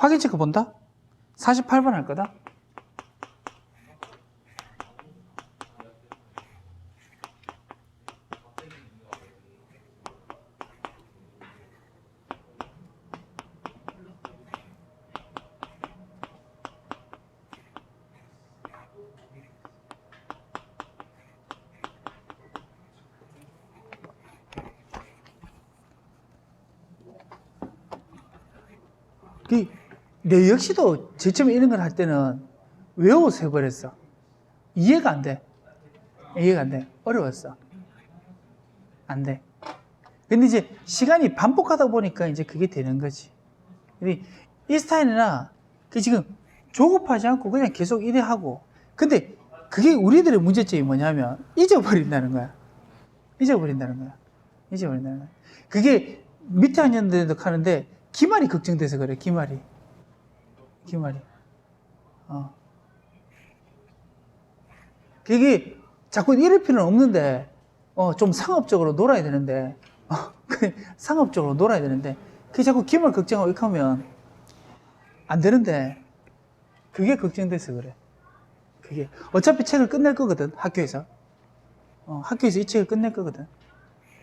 확인 체크 본다? 48번 할 거다? 그, 내 역시도 저처럼 이런 걸 할 때는 외워서 해버렸어. 이해가 안 돼. 이해가 안 돼. 어려웠어. 안 돼. 근데 이제 시간이 반복하다 보니까 이제 그게 되는 거지. 근데 이 스타일이나 그 지금 조급하지 않고 그냥 계속 이래 하고. 근데 그게 우리들의 문제점이 뭐냐면 잊어버린다는 거야. 잊어버린다는 거야. 잊어버린다는 거야. 그게 밑에 학년들도 하는데 기말이 걱정돼서 그래. 기말이. 기말이. 어. 그게 자꾸 이럴 필요는 없는데 어, 좀 상업적으로 놀아야 되는데 어, 그 상업적으로 놀아야 되는데 그게 자꾸 기말 걱정하고 이렇게 하면 안 되는데 그게 걱정돼서 그래. 그게 어차피 책을 끝낼 거거든 학교에서 어, 학교에서 이 책을 끝낼 거거든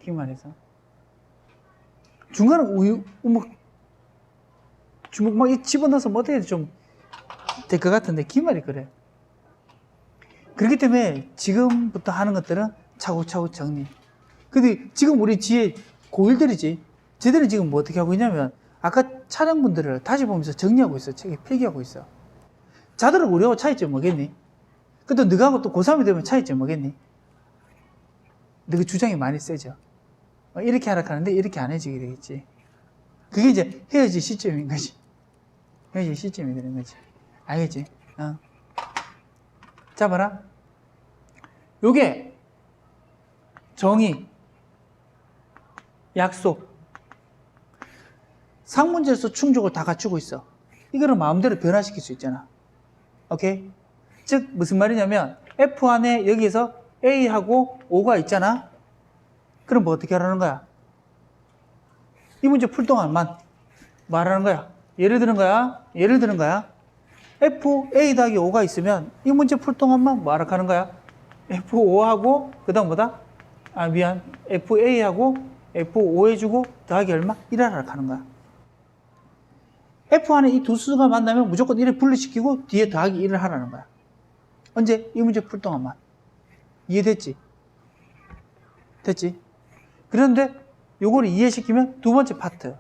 기말에서 중간에 우유 뭐 주먹 막이 집어넣어서 뭐 어떻게 좀 될 것 같은데 기말이 그래. 그렇기 때문에 지금부터 하는 것들은 차곡차곡 정리. 근데 지금 우리 지혜 고1들이지. 쟤들은 지금 뭐 어떻게 하고 있냐면 아까 촬영분들을 다시 보면서 정리하고 있어. 책에 필기하고 있어. 자들은 우리하고 차이점 뭐겠니? 근데 너하고 또 고3이 되면 차이점 뭐겠니? 너그 주장이 많이 세죠. 어, 이렇게 하라 하는데 이렇게 안 해지게 되겠지. 그게 이제 헤어질 시점인 거지. 헤어질 시점이 되는 거지. 알겠지? 어. 자, 봐라. 요게 정의, 약속, 상문제에서 충족을 다 갖추고 있어. 이거를 마음대로 변화시킬 수 있잖아. 오케이? 즉, 무슨 말이냐면, F 안에 여기에서 A하고 O가 있잖아? 그럼 뭐 어떻게 하라는 거야? 이 문제 풀 동안만 말하는 거야. 예를 드는 거야. 예를 드는 거야. F, A 더하기 5가 있으면 이 문제 풀 동안만 뭐 하라는 거야? F5하고 그 다음 뭐다? 아 미안 FA하고 F5 해주고 더하기 얼마? 1 하라 하는 거야. F 안에 이 두 수가 만나면 무조건 1을 분리시키고 뒤에 더하기 1을 하라는 거야. 언제? 이 문제 풀 동안만. 이해됐지? 됐지? 그런데 요거를 이해시키면 두 번째 파트.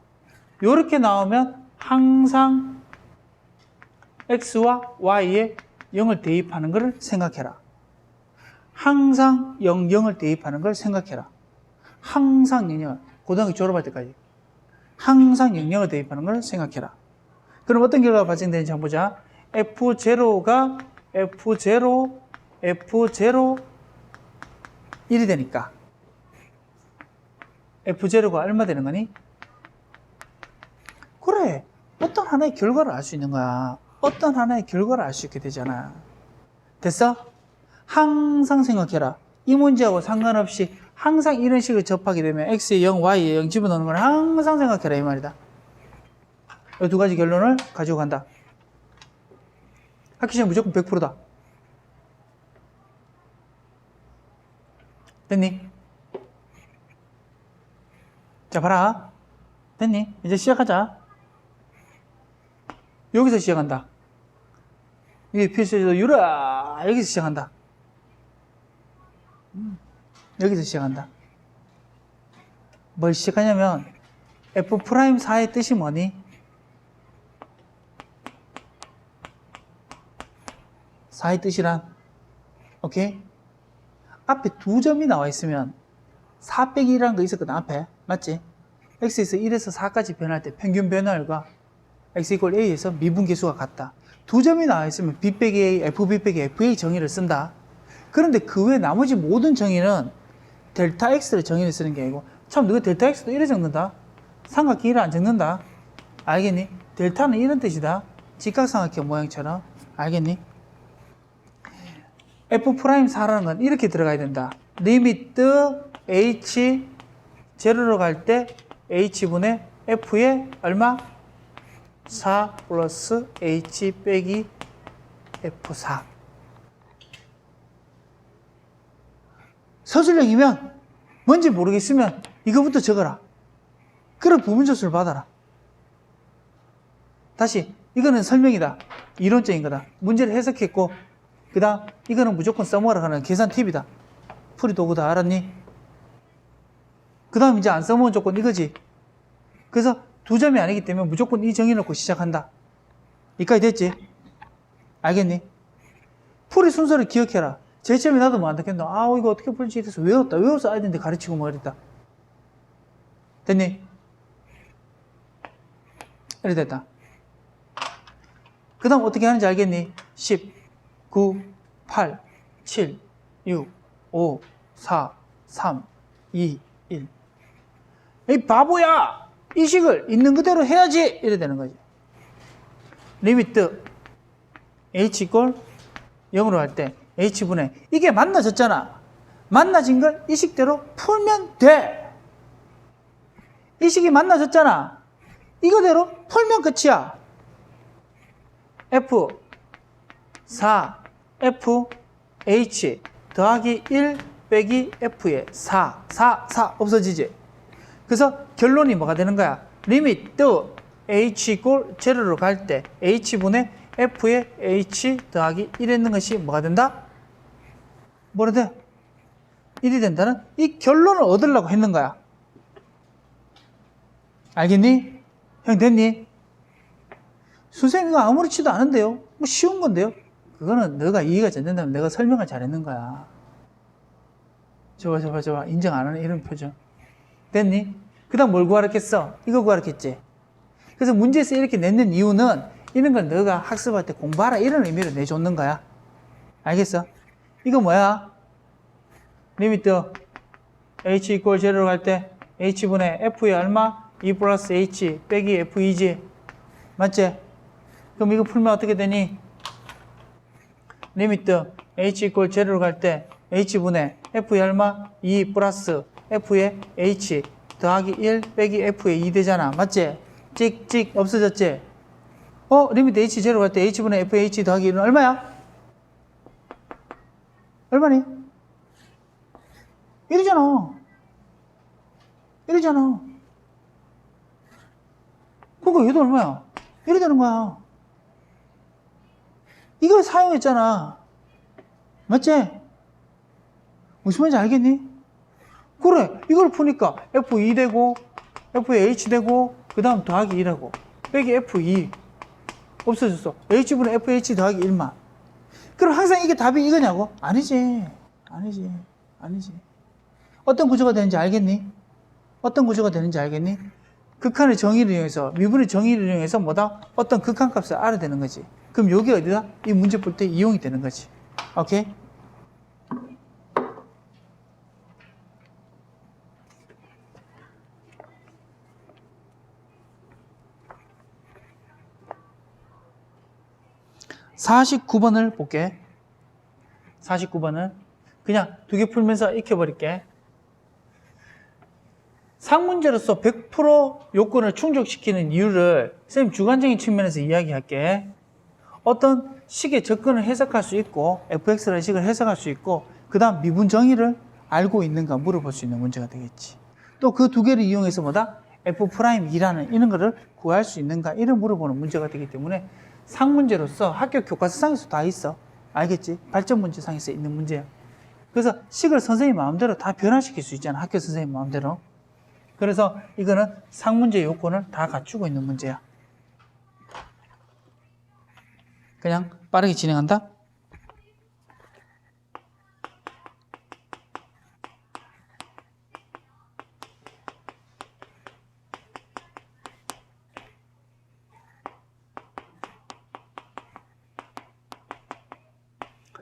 요렇게 나오면 항상 x와 y에 0을 대입하는 것을 생각해라. 항상 0, 0을 대입하는 걸 생각해라. 항상 0, 고등학교 졸업할 때까지. 항상 0, 0을 대입하는 걸 생각해라. 그럼 어떤 결과가 발생되는지 한번 보자. F0가 F0, F0, 1이 되니까. F0가 얼마 되는 거니? 그래. 어떤 하나의 결과를 알 수 있는 거야. 어떤 하나의 결과를 알 수 있게 되잖아. 됐어? 항상 생각해라. 이 문제하고 상관없이 항상 이런 식으로 접하게 되면 x에 0, y에 0 집어넣는 걸 항상 생각해라 이 말이다. 이 두 가지 결론을 가지고 간다. 학기 시험 무조건 100%다. 됐니? 자, 봐라. 됐니? 이제 시작하자. 여기서 시작한다. 이게 필수적으로 유라 여기서 시작한다. 음, 여기서 시작한다. 뭘 시작하냐면 f 프라임 4의 뜻이 뭐니? 4의 뜻이란 오케이? 앞에 두 점이 나와 있으면 4 빼기 1이라는 거 있었거든 앞에 맞지? x에서 1에서 4까지 변할 때 평균 변화율과 x 이퀄 a에서 미분계수가 같다. 두 점이 나와 있으면 b 빼기 a, fb 빼기 fa 정의를 쓴다. 그런데 그 외 나머지 모든 정의는 델타 x를 정의를 쓰는 게 아니고 참 너가 델타 x도 이래 적는다. 삼각형 1을 안 적는다. 알겠니? 델타는 이런 뜻이다. 직각삼각형 모양처럼. 알겠니? f 프라임 4라는 건 이렇게 들어가야 된다. 리미트 h 제로로 갈 때 h분의 f의 얼마? 4 플러스 H 빼기 F4 서술형이면 뭔지 모르겠으면 이거부터 적어라. 그럼 부분조수를 받아라. 다시 이거는 설명이다. 이론적인 거다. 문제를 해석했고 그 다음 이거는 무조건 써먹으라 하는 계산 팁이다. 풀이 도구다. 알았니? 그 다음 이제 안 써먹은 조건 이거지. 그래서 두 점이 아니기 때문에 무조건 이 정해놓고 시작한다. 이까지 됐지? 알겠니? 풀이 순서를 기억해라. 제점이 나도 뭐안 됐겠노? 아, 이거 어떻게 풀지? 이래서 외웠다. 외워서 아이들한테 가르치고 뭐 이랬다. 됐니? 이래 됐다. 그 다음 어떻게 하는지 알겠니? 10, 9, 8, 7, 6, 5, 4, 3, 2, 1. 이 바보야! 이 식을 있는 그대로 해야지! 이래 되는 거지. 리미트 h 이꼴 0으로 할 때 h분의 이게 만나졌잖아. 만나진 걸 이 식대로 풀면 돼. 이 식이 만나졌잖아. 이거대로 풀면 끝이야. f 4 f h 더하기 1 빼기 f의 4 4 4 없어지지. 그래서 결론이 뭐가 되는 거야? 리미트 h 이꼴 제로로 갈 때 h분의 f의 h 더하기 1 했는 것이 뭐가 된다? 뭐라 돼? 1이 된다는 이 결론을 얻으려고 했는 거야. 알겠니? 형 됐니? 선생님 이거 아무렇지도 않은데요? 뭐 쉬운 건데요? 그거는 너가 이해가 잘 된다면 내가 설명을 잘했는 거야. 저봐 저봐 저봐 인정 안 하는 이런 표정. 됐니? 그 다음 뭘 구하랬겠어? 이거 구하랬겠지? 그래서 문제에서 이렇게 내는 이유는 이런 걸 너가 학습할 때 공부하라 이런 의미로 내줬는 거야. 알겠어? 이거 뭐야? 리미트 h 이퀄 제로로 갈 때 h분의 f의 얼마? 2 플러스 h 빼기 f2지. 맞지? 그럼 이거 풀면 어떻게 되니? 리미트 h 이퀄 제로로 갈 때 h분의 f의 얼마? 2 플러스 f의 h 더하기 1 빼기 f의 2 되잖아. 맞지? 찍찍 없어졌지? 어? 리미트 h 제로 갈 때 h분의 fh 더하기 1은 얼마야? 얼마니? 1이잖아. 1이잖아. 그러니까 얘도 얼마야? 1이 되는 거야. 이걸 사용했잖아. 맞지? 무슨 말인지 알겠니? 그래. 이걸 푸니까 F2 되고, FH 되고, 그 다음 더하기 1하고, 빼기 F2. 없어졌어. H분의 FH 더하기 1만. 그럼 항상 이게 답이 이거냐고? 아니지. 아니지. 아니지. 어떤 구조가 되는지 알겠니? 어떤 구조가 되는지 알겠니? 극한의 정의를 이용해서, 미분의 정의를 이용해서 뭐다? 어떤 극한 값을 알아야 되는 거지. 그럼 여기 어디다? 이 문제 풀때 이용이 되는 거지. 오케이? 사십구 번을 볼게. 49번은 그냥 두 개 풀면서 익혀버릴게. 상문제로서 100% 요건을 충족시키는 이유를 선생님 주관적인 측면에서 이야기할게. 어떤 식의 접근을 해석할 수 있고 fx라는 식을 해석할 수 있고 그 다음 미분 정의를 알고 있는가 물어볼 수 있는 문제가 되겠지. 또 그 두 개를 이용해서 뭐다? F'2라는 이런 거를 구할 수 있는가 이런 물어보는 문제가 되기 때문에 상문제로서 학교 교과서상에서 다 있어. 알겠지? 발전 문제상에서 있는 문제야. 그래서 식을 선생님 마음대로 다 변화시킬 수 있잖아. 학교 선생님 마음대로. 그래서 이거는 상문제 요건을 다 갖추고 있는 문제야. 그냥 빠르게 진행한다.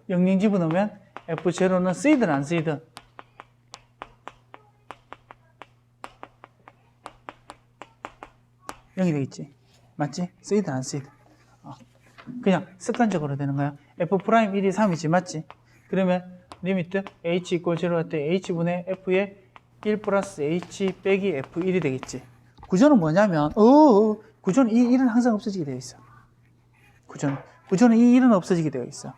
영영 집어넣으면 F0는 쓰이든 안 쓰이든 영이 되겠지. 맞지? 쓰이든 안 쓰이든. 어. 그냥 습관적으로 되는 거야. F 프라임 1이 3이지. 맞지? 그러면 리미트 H 이꼴 0 할 때 H분의 F의 1 플러스 H 빼기 F1이 되겠지. 구조는 뭐냐면, 어, 구조는 이 1은 항상 없어지게 되어 있어. 구조는. 구조는 이 1은 없어지게 되어 있어.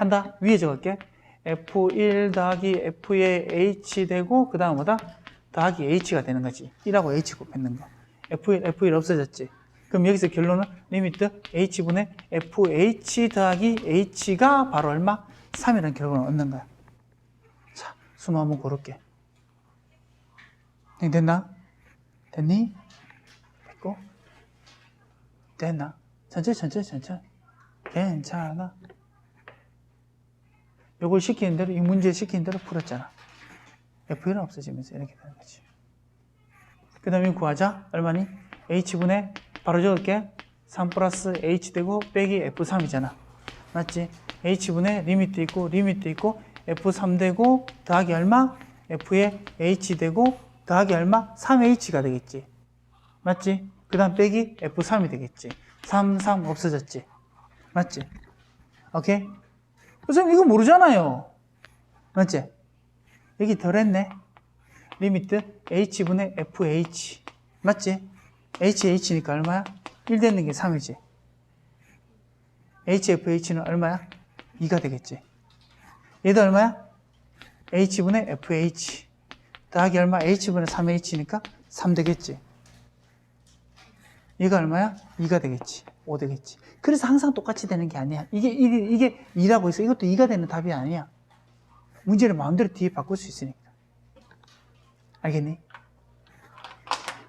한다. 위에 적을게. F1 더하기 F의 H 되고, 그 다음 뭐다? 더하기 H가 되는 거지. 1하고 H 곱했는 거. F1, F1 없어졌지. 그럼 여기서 결론은 리미트 H분의 FH 더하기 H가 바로 얼마? 3이라는 결론을 얻는 거야. 자, 수모 한번 고를게. 네, 됐나? 됐니? 됐고? 됐나? 천천히, 천천히, 천천히. 괜찮아. 요걸 시키는 대로, 이 문제 시키는 대로 풀었잖아. F1은 없어지면서 이렇게 되는 거지. 그 다음에 구하자. 얼마니? H분의, 바로 적을게. 3 플러스 H 되고, 빼기 F3이잖아. 맞지? H분의 리미트 있고, 리미트 있고, F3 되고, 더하기 얼마? F에 H 되고, 더하기 얼마? 3H가 되겠지. 맞지? 그 다음 빼기 F3이 되겠지. 3, 3 없어졌지. 맞지? 오케이? 선생님, 이거 모르잖아요. 맞지? 여기 덜 했네. 리미트 H분의 FH. 맞지? HH니까 얼마야? 1 되는 게 3이지. HFH는 얼마야? 2가 되겠지. 얘도 얼마야? H분의 FH. 더하기 얼마? H분의 3H니까 3 되겠지. 얘가 얼마야? 2가 되겠지. 5 되겠지. 그래서 항상 똑같이 되는 게 아니야. 이게, 이게, 이게 2라고 해서 이것도 2가 되는 답이 아니야. 문제를 마음대로 뒤에 바꿀 수 있으니까. 알겠니?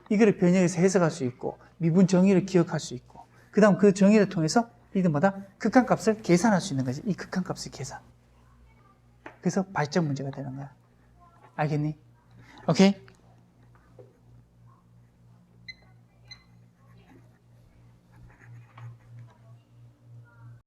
이거를 변형해서 해석할 수 있고, 미분 정의를 기억할 수 있고, 그 다음 그 정의를 통해서 이들마다 극한 값을 계산할 수 있는 거지. 이 극한값의 계산. 그래서 발전 문제가 되는 거야. 알겠니? 오케이?